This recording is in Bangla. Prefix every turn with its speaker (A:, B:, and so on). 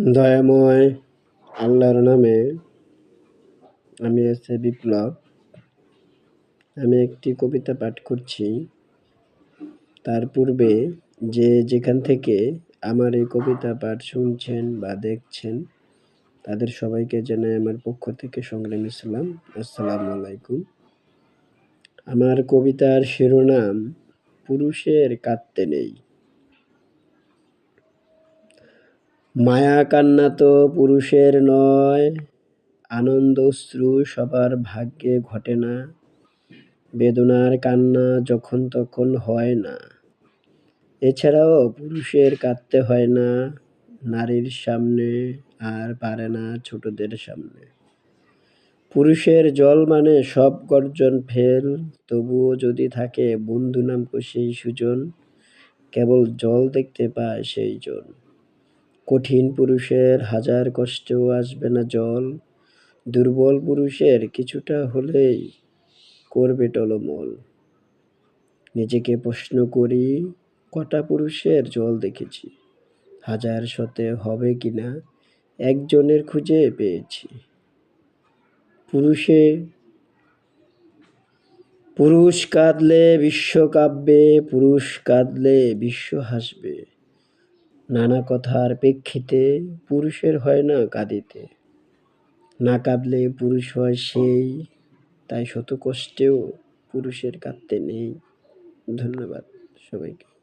A: দয়াময় আল্লাহর নামে আমি এসে বিপ্লব। আমি একটি কবিতা পাঠ করছি। তার পূর্বে যে যেখান থেকে আমার এই কবিতা পাঠ শুনছেন বা দেখছেন, তাদের সবাইকে জানাই আমার পক্ষ থেকে সংগ্রামী ইসলাম আসসালামু আলাইকুম। আমার কবিতার শিরোনাম, পুরুষের কাঁদতে নেই। মায়া কান্না তো পুরুষের নয় আনন্দ অশ্রু সবার ভাগ্যে ঘটে না। বেদনার কান্না যখন তখন হয় না। এছাড়াও পুরুষের কাঁদতে হয় না, নারীর সামনে আর পারে না ছোটদের সামনে। পুরুষের জল মানে সব গর্জন ফেল, তবুও যদি থাকে বন্ধু নাম সেই সুজন, কেবল জল দেখতে পায় সেই জন। কঠিন পুরুষের হাজার কষ্টেও আসবে না জল। দুর্বল পুরুষের কিছুটা হলেই করবে টলমল। নিজেকে প্রশ্ন করি, কটা পুরুষের জল দেখেছি? হাজার শতে হবে কি না একজনের খুঁজে পেয়েছি। পুরুষে, পুরুষ কাঁদলে বিশ্ব কাঁদবে পুরুষ কাঁদলে বিশ্ব হাসবে। নানা কথার প্রেক্ষিতে পুরুষের হয় না কাঁদিতে। না কাঁদলে পুরুষ হয় সেই, তাই শত কষ্টেও পুরুষের কাঁদতে নেই। ধন্যবাদ সবাইকে।